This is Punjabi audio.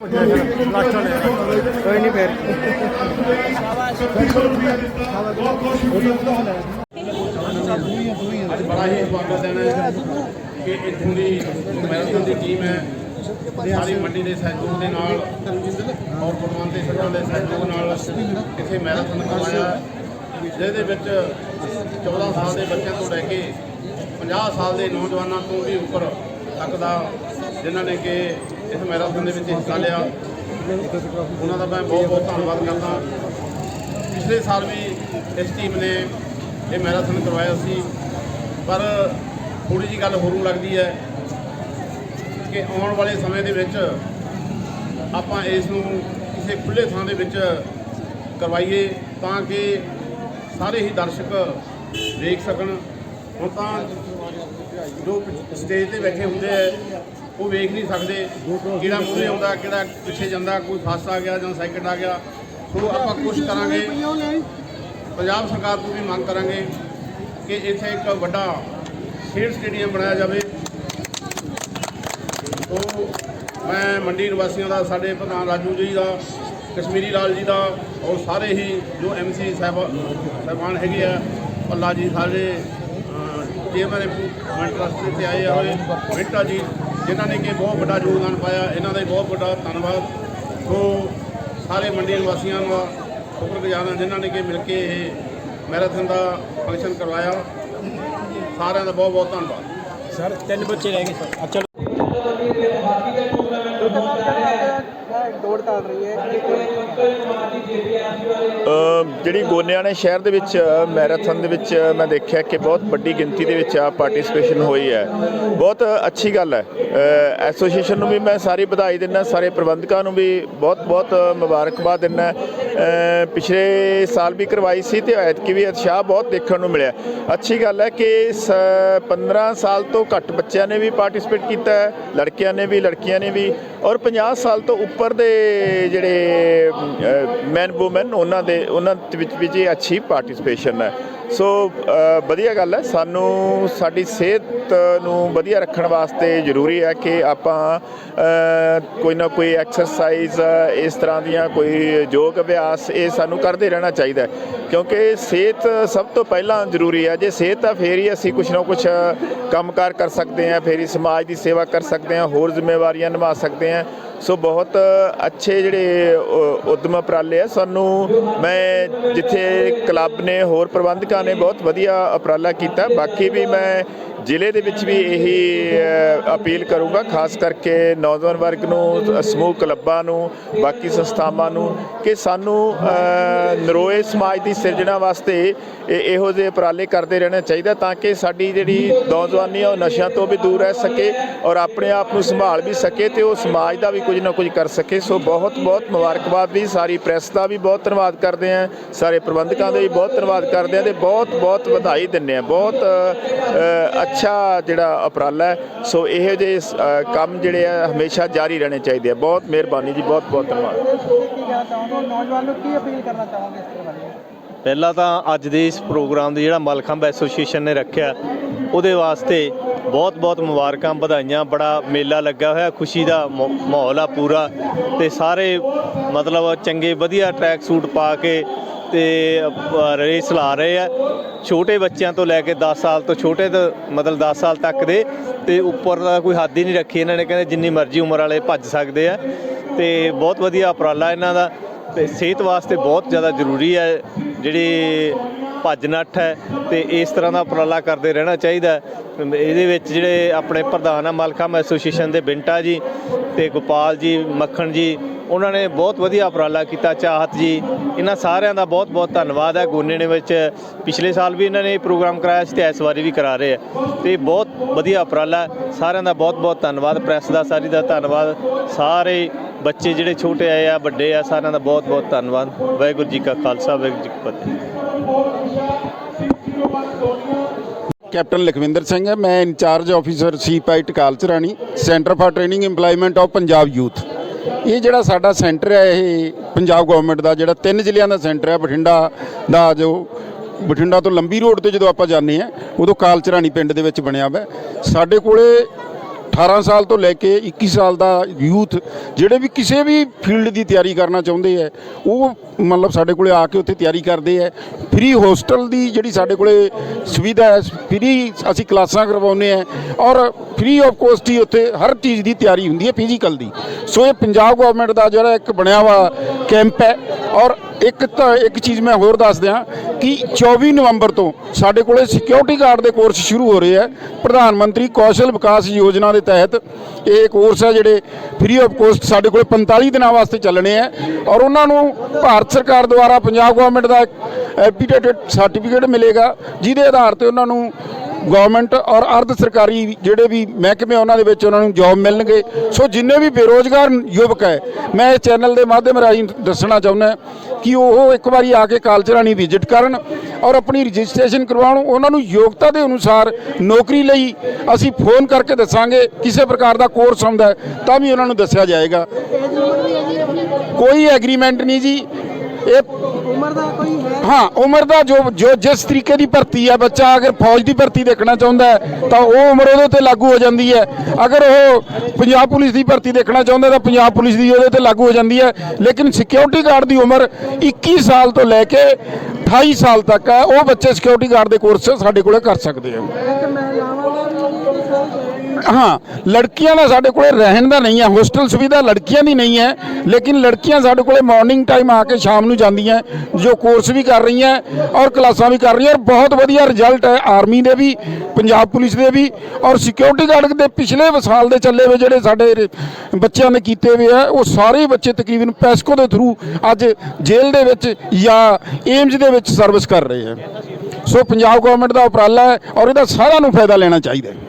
ਕੋਈ ਨਹੀਂ ਫੇਰ ਅੱਜ ਬੜਾ ਹੀ ਸਵਾਗਤ ਹੈ ਕਿ ਇੱਥੋਂ ਦੀ ਮੈਰਾਥਨ ਦੀ ਟੀਮ ਹੈ ਸਾਰੀ ਮੰਡੀ ਦੇ ਸਹਿਯੋਗ ਦੇ ਨਾਲ ਔਰ ਗੁਰਮਨ ਦੇ ਸੱਜਣ ਦੇ ਸਹਿਯੋਗ ਨਾਲ ਇੱਥੇ ਮੈਰਾਥਨ ਕਰਵਾਇਆ ਜਿਹਦੇ ਵਿੱਚ 14 ਸਾਲ ਦੇ ਬੱਚਿਆਂ ਤੋਂ ਲੈ ਕੇ 50 ਸਾਲ ਦੇ ਨੌਜਵਾਨਾਂ ਤੋਂ ਵੀ ਉੱਪਰ ਤੱਕ ਦਾ ਜਿਨ੍ਹਾਂ ਨੇ ਕਿ ਇਸ ਮੈਰਾਥਨ ਦੇ ਵਿੱਚ ਹਿੱਸਾ ਲਿਆ। ਉਹਨਾਂ ਦਾ ਮੈਂ ਬਹੁਤ ਬਹੁਤ ਧੰਨਵਾਦ ਕਰਦਾ। ਪਿਛਲੇ ਸਾਲ ਵੀ ਇਸ ਟੀਮ ਨੇ ਇਹ ਮੈਰਾਥਨ ਕਰਵਾਇਆ ਸੀ। ਪਰ ਥੋੜੀ ਜੀ ਗੱਲ ਹੋਰੂ ਲੱਗਦੀ ਹੈ ਕਿ ਆਉਣ ਵਾਲੇ ਸਮੇਂ ਦੇ ਵਿੱਚ ਆਪਾਂ ਇਸ ਨੂੰ ਕਿਸੇ ਖੁੱਲੇ ਥਾਂ ਦੇ ਵਿੱਚ ਕਰਵਾਈਏ ਤਾਂ ਕਿ ਸਾਰੇ ਹੀ ਦਰਸ਼ਕ ਦੇਖ ਸਕਣ। ਹੁਣ ਤਾਂ ਜੋ ਸਟੇਜ ਤੇ ਬੈਠੇ ਹੁੰਦੇ ਆ ਉਹ ਵੇਖ ਨਹੀਂ ਸਕਦੇ ਕਿਹੜਾ ਮੂਹਰੇ ਆਉਂਦਾ, ਕਿਹੜਾ ਪਿੱਛੇ ਜਾਂਦਾ, ਕੋਈ ਫਸ ਆ ਗਿਆ ਜਾਂ ਸਾਈਕਲ ਆ ਗਿਆ। ਸੋ ਆਪਾਂ ਕੋਸ਼ਿਸ਼ ਕਰਾਂਗੇ, ਪੰਜਾਬ ਸਰਕਾਰ ਤੋਂ ਵੀ ਮੰਗ ਕਰਾਂਗੇ ਕਿ ਇੱਥੇ ਇੱਕ ਵੱਡਾ ਖੇਡ ਸਟੇਡੀਅਮ ਬਣਾਇਆ ਜਾਵੇ। ਤੋਂ ਮੈਂ ਮੰਡੀ ਨਿਵਾਸੀਆਂ ਦਾ, ਸਾਡੇ ਪ੍ਰਧਾਨ ਰਾਜੂ ਜੀ ਦਾ, ਕਸ਼ਮੀਰੀ ਲਾਲ ਜੀ ਦਾ ਔਰ ਸਾਰੇ ਹੀ ਜੋ ਐਮਸੀ ਸਾਹਿਬ ਸਾਹਿਬਾਨ ਹੈਗੇ ਆ ਪੱਲਾ ਜੀ, ਸਾਰੇ ਚੇਅਰਮੈਨ ਟਰਸਟ ਤੇ ਆਏ ਹੋਏ ਮਿੰਟਾ ਜੀ ਜਿਨ੍ਹਾਂ ਨੇ ਕਿ ਬਹੁਤ ਵੱਡਾ ਯੋਗਦਾਨ ਪਾਇਆ ਇਹਨਾਂ ਦਾ ਵੀ ਬਹੁਤ ਵੱਡਾ ਧੰਨਵਾਦ। ਸੋ ਸਾਰੇ ਮੰਡੀ ਨਿਵਾਸੀਆਂ ਦਾ ਸ਼ੁਕਰਗੁਜ਼ਾਰ ਹਾਂ ਜਿਨ੍ਹਾਂ ਨੇ ਕਿ ਮਿਲ ਕੇ ਇਹ ਮੈਰਾਥਨ ਦਾ ਫੰਕਸ਼ਨ ਕਰਵਾਇਆ। ਸਾਰਿਆਂ ਦਾ ਬਹੁਤ ਬਹੁਤ ਧੰਨਵਾਦ। ਸਰ ਤਿੰਨ ਬੱਚੇ ਰਹਿ ਗਏ ਸਰ। ਚੱਲ। ਰਹੀ ਹੈ ਅ, ਜਿਹੜੀ ਗੋਨਿਆਣੇ ਸ਼ਹਿਰ ਦੇ ਵਿੱਚ ਮੈਰਾਥਨ ਦੇ ਵਿੱਚ ਮੈਂ ਦੇਖਿਆ ਕਿ ਬਹੁਤ ਵੱਡੀ ਗਿਣਤੀ ਦੇ ਵਿੱਚ ਆ ਪਾਰਟਿਸਿਪੇਸ਼ਨ ਹੋਈ ਹੈ। ਬਹੁਤ ਅੱਛੀ ਗੱਲ ਹੈ। ਐਸੋਸੀਏਸ਼ਨ ਨੂੰ ਵੀ ਮੈਂ ਸਾਰੀ ਵਧਾਈ ਦਿੰਦਾ ਸਾਰੇ ਪ੍ਰਬੰਧਕਾਂ ਨੂੰ ਵੀ ਬਹੁਤ ਬਹੁਤ ਮੁਬਾਰਕਬਾਦ ਦਿੰਦਾ। ਪਿਛਲੇ ਸਾਲ ਵੀ ਕਰਵਾਈ ਸੀ ਤੇ ਐਤਕੀ ਵੀ ਉਤਸ਼ਾਹ ਬਹੁਤ ਦੇਖਣ ਨੂੰ ਮਿਲਿਆ। ਅੱਛੀ ਗੱਲ ਹੈ ਕਿ ਸ- 15 ਸਾਲ ਤੋਂ ਘੱਟ ਬੱਚਿਆਂ ਨੇ ਵੀ ਪਾਰਟਿਸਿਪੇਟ ਕੀਤਾ ਹੈ, ਲੜਕਿਆਂ ਨੇ ਵੀ, ਲੜਕੀਆਂ ਨੇ ਵੀ ਔਰ 50 ਸਾਲ ਤੋਂ ਉੱਪਰ ਦੇ ਜਿਹੜੇ ਮੈਨ ਵੂਮਨ ਉਹਨਾਂ ਦੇ, ਉਹਨਾਂ ਵਿੱਚ ਵੀ ਜੀ ਅੱਛੀ ਪਾਰਟਿਸਿਪੇਸ਼ਨ ਹੈ। ਸੋ ਵਧੀਆ ਗੱਲ ਹੈ। ਸਾਨੂੰ ਸਾਡੀ ਸਿਹਤ ਨੂੰ ਵਧੀਆ ਰੱਖਣ ਵਾਸਤੇ ਜ਼ਰੂਰੀ ਹੈ ਕਿ ਆਪਾਂ ਕੋਈ ਨਾ ਕੋਈ ਐਕਸਰਸਾਈਜ਼ ਇਸ ਤਰ੍ਹਾਂ ਦੀਆਂ ਕੋਈ ਯੋਗ ਅਭਿਆਸ, ਇਹ ਸਾਨੂੰ ਕਰਦੇ ਰਹਿਣਾ ਚਾਹੀਦਾ ਕਿਉਂਕਿ ਸਿਹਤ ਸਭ ਤੋਂ ਪਹਿਲਾਂ ਜ਼ਰੂਰੀ ਹੈ। ਜੇ ਸਿਹਤ ਆ ਫੇਰ ਹੀ ਅਸੀਂ ਕੁਝ ਨਾ ਕੁਝ ਕੰਮਕਾਰ ਕਰ ਸਕਦੇ ਹਾਂ, ਫੇਰ ਹੀ ਸਮਾਜ ਦੀ ਸੇਵਾ ਕਰ ਸਕਦੇ ਹਾਂ, ਹੋਰ ਜ਼ਿੰਮੇਵਾਰੀਆਂ ਨਿਭਾ ਸਕਦੇ ਹਾਂ। ਸੋ ਬਹੁਤ ਅੱਛੇ ਜਿਹੜੇ ਉ- ਉਦਮ ਉਪਰਾਲੇ ਆ। ਸਾਨੂੰ ਮੈਂ ਜਿੱਥੇ ਕਲੱਬ ਨੇ ਹੋਰ ਪ੍ਰਬੰਧਕਾਂ ਨੇ ਬਹੁਤ ਵਧੀਆ ਉਪਰਾਲਾ ਕੀਤਾ। ਬਾਕੀ ਵੀ ਮੈਂ ਜ਼ਿਲ੍ਹੇ ਦੇ ਵਿੱਚ ਵੀ ਇਹੀ ਅਪੀਲ ਕਰੂੰਗਾ ਖਾਸ ਕਰਕੇ ਨੌਜਵਾਨ ਵਰਗ ਨੂੰ ਸਮੂਹ ਕਲੱਬਾਂ ਨੂੰ ਬਾਕੀ ਸੰਸਥਾਵਾਂ ਨੂੰ ਕਿ ਸਾਨੂੰ ਨਰੋਏ ਸਮਾਜ ਦੀ ਸਿਰਜਣਾ ਵਾਸਤੇ ਇਹ- ਇਹੋ ਜਿਹੇ ਉਪਰਾਲੇ ਕਰਦੇ ਰਹਿਣਾ ਚਾਹੀਦਾ ਤਾਂ ਕਿ ਸਾਡੀ ਜਿਹੜੀ ਨੌਜਵਾਨੀ ਆ ਉਹ ਨਸ਼ਿਆਂ ਤੋਂ ਵੀ ਦੂਰ ਰਹਿ ਸਕੇ ਔਰ ਆਪਣੇ ਆਪ ਨੂੰ ਸੰਭਾਲ ਵੀ ਸਕੇ ਤੇ ਉਹ ਸਮਾਜ ਦਾ ਵੀ ਕੁਝ ਨਾ ਕੁਝ ਕਰ ਸਕੇ। ਸੋ ਬਹੁਤ ਬਹੁਤ ਮੁਬਾਰਕਬਾਦ ਵੀ ਸਾਰੀ ਪ੍ਰੈਸ ਦਾ ਵੀ ਬਹੁਤ ਧੰਨਵਾਦ ਕਰਦੇ ਹਾਂ। ਸਾਰੇ ਪ੍ਰਬੰਧਕਾਂ ਦਾ ਵੀ ਬਹੁਤ ਧੰਨਵਾਦ ਕਰਦੇ ਹਾਂ ਤੇ ਬਹੁਤ ਬਹੁਤ ਵਧਾਈ ਦਿੰਦੇ ਹਾਂ। ਬਹੁਤ ਅ, ਅੱਛਾ ਜਿਹੜਾ ਉਪਰਾਲਾ ਹੈ ਸੋ ਇਹੋ ਜਿਹੇ ਅ, ਕੰਮ ਜਿਹੜੇ ਆ ਹਮੇਸ਼ਾ ਜਾਰੀ ਰਹਿਣੇ ਚਾਹੀਦੇ ਆ। ਬਹੁਤ ਮਿਹਰਬਾਨੀ ਜੀ ਬਹੁਤ ਬਹੁਤ ਧੰਨਵਾਦ। ਕੀ ਕਹਿਣਾ ਚਾਹੋਗੇ ਨੌਜਵਾਨ ਨੂੰ ਕੀ ਅਪੀਲ ਕਰਨਾ ਚਾਹੋਗੇ ਇਸ ਬਾਰੇ ਪਹਿਲਾਂ ਤਾਂ ਅੱਜ ਦੇ ਇਸ ਪ੍ਰੋਗਰਾਮ ਦੇ ਜਿਹੜਾ ਮਲਖੰਬ ਐਸੋਸੀਏਸ਼ਨ ਨੇ ਰੱਖਿਆ ਉਹਦੇ ਵਾਸਤੇ ਬਹੁਤ-ਬਹੁਤ ਮੁਬਾਰਕਾਂ ਵਧਾਈਆਂ ਬੜਾ ਮੇਲਾ ਲੱਗਾ ਹੋਇਆ ਖੁਸ਼ੀ ਦਾ ਮਾ- ਮਾਹੌਲ ਆ ਪੂਰਾ ਤੇ ਸਾਰੇ ਮਤਲਬ ਚੰਗੇ ਵਧੀਆ ਟਰੈਕ ਸੂਟ ਪਾ ਕੇ ਤੇ ਅ, ਰੇਸ ਲਾ ਰਹੇ ਆ। ਛੋਟੇ ਬੱਚਿਆਂ ਤੋਂ ਲੈ ਕੇ 10 ਸਾਲ ਤੋਂ ਛੋਟੇ ਤੋਂ ਮਤਲਬ 10 ਸਾਲ ਤੱਕ ਦੇ ਤੇ ਉੱਪਰ ਦਾ ਕੋਈ ਹੱਦ ਹੀ ਨਹੀਂ ਰੱਖੀ ਇਹਨਾਂ ਨੇ ਕਹਿੰਦੇ ਜਿੰਨੀ ਮਰਜ਼ੀ ਉਮਰ ਵਾਲੇ ਭੱਜ ਸਕਦੇ ਆ। ਤੇ ਬਹੁਤ ਵਧੀਆ ਉਪਰਾਲਾ ਇਹਨਾਂ ਦਾ ਤੇ ਸਿਹਤ ਵਾਸਤੇ ਬਹੁਤ ਜ਼ਿਆਦਾ ਜ਼ਰੂਰੀ ਹੈ। ਜਿਹੜੀ ਭੱਜ ਨੱਠ ਹੈ ਤੇ ਇਸ ਤਰ੍ਹਾਂ ਦਾ ਉਪਰਾਲਾ ਕਰਦੇ ਰਹਿਣਾ ਚਾਹੀਦਾ ਇਹਦੇ ਵਿੱਚ ਜਿਹੜੇ ਆਪਣੇ ਪ੍ਰਧਾਨ ਆ ਮਲਖਮ ਐਸੋਸੀਏਸ਼ਨ ਦੇ ਬਿੰਟਾ ਜੀ ਤੇ ਗੋਪਾਲ ਜੀ, ਮੱਖਣ ਜੀ, ਉਹਨਾਂ ਨੇ ਬਹੁਤ ਵਧੀਆ ਉਪਰਾਲਾ ਕੀਤਾ, ਚਾਹਤ ਜੀ। ਇਹਨਾਂ ਸਾਰਿਆਂ ਦਾ ਬਹੁਤ ਬਹੁਤ ਧੰਨਵਾਦ ਹੈ। ਗੋਨੇ ਨੇ ਵਿੱਚ ਪਿਛਲੇ ਸਾਲ ਵੀ ਇਹਨਾਂ ਨੇ ਇਹ ਪ੍ਰੋਗਰਾਮ ਕਰਾਇਆ ਸੀ ਤੇ ਇਸ ਵਾਰੀ ਵੀ ਕਰਾ ਰਹੇ ਆ। ਤੇ ਬਹੁਤ ਵਧੀਆ ਉਪਰਾਲਾ ਸਾਰਿਆਂ ਦਾ ਬਹੁਤ ਬਹੁਤ ਧੰਨਵਾਦ। ਪ੍ਰੈਸ ਦਾ ਸਾਰੀ ਦਾ ਧੰਨਵਾਦ। ਸਾਰੇ ਬੱਚੇ ਜਿਹੜੇ ਛੋਟੇ ਆਏ ਆ, ਵੱਡੇ ਆ, ਸਾਰਿਆਂ ਦਾ ਬਹੁਤ ਬਹੁਤ ਧੰਨਵਾਦ। ਵਾਹਿਗੁਰੂ ਜੀ ਕਾ ਖਾਲਸਾ, ਵਾਹਿਗੁਰੂ ਜੀ ਕੀ ਫਤਿਹ। ਕੈਪਟਨ ਲਖਵਿੰਦਰ ਸਿੰਘ ਹੈ। ਮੈਂ ਇੰਚਾਰਜ ਆਫੀਸਰ ਸੀਪਾਈ ਟਕਾਲ Charani, centre for training employment of Punjab youth. ਇਹ ਜਿਹੜਾ ਸਾਡਾ ਸੈਂਟਰ ਹੈ, ਇਹ ਪੰਜਾਬ ਗਵਰਨਮੈਂਟ ਦਾ ਜਿਹੜਾ ਤਿੰਨ ਜ਼ਿਲ੍ਹਿਆਂ ਦਾ ਸੈਂਟਰ ਹੈ, ਬਠਿੰਡਾ ਦਾ ਜੋ ਬਠਿੰਡਾ ਤੋਂ ਲੰਬੀ ਰੋਡ ਤੇ ਜਦੋਂ ਆਪਾਂ ਜਾਂਦੇ ਆ ਉਦੋਂ ਕਾਲਚਰਾਣੀ ਪਿੰਡ ਦੇ ਵਿੱਚ ਬਣਿਆ ਹੋਇਆ ਸਾਡੇ ਕੋਲੇ 18 ਸਾਲ ਤੋਂ ਲੈ ਕੇ 21 ਸਾਲ ਦਾ ਯੂਥ, ਜਿਹੜੇ ਵੀ ਕਿਸੇ ਵੀ ਫੀਲਡ ਦੀ ਤਿਆਰੀ ਕਰਨਾ ਚਾਹੁੰਦੇ ਹੈ ਉਹ ਮਤਲਬ ਸਾਡੇ ਕੋਲੇ ਆ ਕੇ ਉੱਥੇ ਤਿਆਰੀ ਕਰਦੇ ਹੈ ਫ੍ਰੀ ਹੋਸਟਲ ਦੀ ਜਿਹੜੀ ਸਾਡੇ ਕੋਲੇ ਸੁਵਿਧਾ ਹੈ ਫ੍ਰੀ ਅਸੀਂ ਕਲਾਸਾਂ ਕਰਵਾਉਂਦੇ ਆ ਔਰ ਫ੍ਰੀ ਆਫ ਕੋਸਟ ਹੀ ਉੱਥੇ ਹਰ ਚੀਜ਼ ਦੀ ਤਿਆਰੀ ਹੁੰਦੀ ਹੈ ਫਿਜ਼ੀਕਲ ਦੀ। ਸੋ ਇਹ ਪੰਜਾਬ ਗਵਰਨਮੈਂਟ ਦਾ ਜਿਹੜਾ ਇੱਕ ਬਣਿਆ ਵਾ ਕੈਂਪ ਹੈ ਔਰ ਇੱਕ ਤਾਂ ਇੱਕ ਚੀਜ਼ ਮੈਂ ਹੋਰ ਦੱਸ ਦਿਆਂ ਕਿ 24 ਨਵੰਬਰ ਤੋਂ ਸਾਡੇ ਕੋਲੇ ਸਿਕਿਉਰਿਟੀ ਗਾਰਡ ਦੇ ਕੋਰਸ ਸ਼ੁਰੂ ਹੋ ਰਹੇ ਹੈ ਪ੍ਰਧਾਨ ਮੰਤਰੀ ਕੌਸ਼ਲ ਵਿਕਾਸ ਯੋਜਨਾ ਦੇ ਤਹਿਤ ਇਹ ਕੋਰਸ ਹੈ ਜਿਹੜੇ ਫ੍ਰੀ ਆਫ ਕੋਸਟ ਸਾਡੇ ਕੋਲੇ 45 ਦਿਨਾਂ ਵਾਸਤੇ ਚੱਲਣੇ ਹੈ ਔਰ ਉਹਨਾਂ ਨੂੰ ਭਾਰਤ ਸਰਕਾਰ ਦੁਆਰਾ ਪੰਜਾਬ ਗਵਰਨਮੈਂਟ ਦਾ ਐਪੀਟੇਟਡ ਸਰਟੀਫਿਕੇਟ ਮਿਲੇਗਾ, ਜਿਹਦੇ ਆਧਾਰ ਤੇ ਉਹਨਾਂ ਨੂੰ ਗਵਰਨਮੈਂਟ ਔਰ ਅਰਧ ਸਰਕਾਰੀ ਜਿਹੜੇ ਵੀ ਮਹਿਕਮੇ ਉਹਨਾਂ ਦੇ ਵਿੱਚ ਉਹਨਾਂ ਨੂੰ ਜੌਬ ਮਿਲਣਗੇ। ਸੋ ਜਿੰਨੇ ਵੀ ਬੇਰੋਜ਼ਗਾਰ ਯੁਵਕ ਹੈ, ਮੈਂ ਇਸ ਚੈਨਲ ਦੇ ਮਾਧਿਅਮ ਰਾਹੀਂ ਦੱਸਣਾ ਚਾਹੁੰਦਾ ਕਿ ਉਹ ਇੱਕ ਵਾਰੀ ਆ ਕੇ ਕਾਲਚਰਾਣੀ ਵਿਜ਼ਿਟ ਕਰਨ ਔਰ ਆਪਣੀ ਰਜਿਸਟ੍ਰੇਸ਼ਨ ਕਰਵਾਉਣ। ਉਹਨਾਂ ਨੂੰ ਯੋਗਤਾ ਦੇ ਅਨੁਸਾਰ ਨੌਕਰੀ ਲਈ ਅਸੀਂ ਫੋਨ ਕਰਕੇ ਦੱਸਾਂਗੇ, ਕਿਸੇ ਪ੍ਰਕਾਰ ਦਾ ਕੋਰਸ ਹੁੰਦਾ ਤਾਂ ਵੀ ਉਹਨਾਂ ਨੂੰ ਦੱਸਿਆ ਜਾਏਗਾ। ਕੋਈ ਐਗਰੀਮੈਂਟ ਨਹੀਂ ਜੀ। ਇਹ ਉਮਰ ਦਾ ਕੋਈ ਹੈ? ਹਾਂ ਉਮਰ ਦਾ ਜੋ ਜੋ ਜਿਸ ਤਰੀਕੇ ਦੀ ਭਰਤੀ ਹੈ ਬੱਚਾ ਅਗਰ ਫੌਜ ਦੀ ਭਰਤੀ ਦੇਖਣਾ ਚਾਹੁੰਦਾ ਹੈ ਤਾਂ ਉਹ ਉਮਰ ਉਹਦੇ ਤੇ ਲਾਗੂ ਹੋ ਜਾਂਦੀ ਹੈ। ਅਗਰ ਉਹ ਪੰਜਾਬ ਪੁਲਿਸ ਦੀ ਭਰਤੀ ਦੇਖਣਾ ਚਾਹੁੰਦਾ ਤਾਂ ਪੰਜਾਬ ਪੁਲਿਸ ਦੀ ਉਹਦੇ ਤੇ ਲਾਗੂ ਹੋ ਜਾਂਦੀ ਹੈ। ਲੇਕਿਨ ਸਿਕਿਉਰਿਟੀ ਗਾਰਡ ਦੀ ਉਮਰ 21 ਸਾਲ ਤੋਂ ਲੈ ਕੇ 28 ਸਾਲ ਤੱਕ ਹੈ। ਉਹ ਬੱਚੇ ਸਿਕਿਉਰਿਟੀ ਗਾਰਡ ਦੇ ਕੋਰਸ ਸਾਡੇ ਕੋਲੇ ਕਰ ਸਕਦੇ ਆ ਇੱਕ ਮਹਿਲਾਵਾਂ ਦਾ ਵੀ ਕੋਈ ਹਾਂ, ਲੜਕੀਆਂ ਦਾ ਸਾਡੇ ਕੋਲੇ ਰਹਿਣ ਦਾ ਨਹੀਂ ਹੈ ਹੋਸਟਲ ਸੁਵਿਧਾ ਲੜਕੀਆਂ ਦੀ ਨਹੀਂ ਹੈ, ਲੇਕਿਨ ਲੜਕੀਆਂ ਸਾਡੇ ਕੋਲੇ ਮਾਰਨਿੰਗ ਟਾਈਮ ਆ ਕੇ ਸ਼ਾਮ ਨੂੰ ਜਾਂਦੀਆਂ, ਜੋ ਕੋਰਸ ਵੀ ਕਰ ਰਹੀਆਂ ਔਰ ਕਲਾਸਾਂ ਵੀ ਕਰ ਰਹੀਆਂ ਔਰ ਬਹੁਤ ਵਧੀਆ ਰਿਜ਼ਲਟ ਹੈ ਆਰਮੀ ਦੇ ਵੀ, ਪੰਜਾਬ ਪੁਲਿਸ ਦੇ ਵੀ ਔਰ ਸਿਕਿਉਰਿਟੀ ਗਾਰਡ ਦੇ ਪਿਛਲੇ ਸਾਲ ਦੇ ਚੱਲੇ ਹੋਏ ਜਿਹੜੇ ਸਾਡੇ ਬੱਚਿਆਂ ਨੇ ਕੀਤੇ ਹੋਏ ਆ, ਉਹ ਸਾਰੇ ਬੱਚੇ ਤਕਰੀਬਨ ਪੈਸਕੋ ਦੇ ਥਰੂ ਅੱਜ ਜੇਲ੍ਹ ਦੇ ਵਿੱਚ ਜਾਂ ਏਮਜ਼ ਦੇ ਵਿੱਚ ਸਰਵਿਸ ਕਰ ਰਹੇ ਆ। ਸੋ ਪੰਜਾਬ ਗਵਰਨਮੈਂਟ ਦਾ ਉਪਰਾਲਾ ਹੈ ਔਰ ਇਹਦਾ ਸਾਰਿਆਂ ਨੂੰ ਫਾਇਦਾ ਲੈਣਾ ਚਾਹੀਦਾ ਹੈ।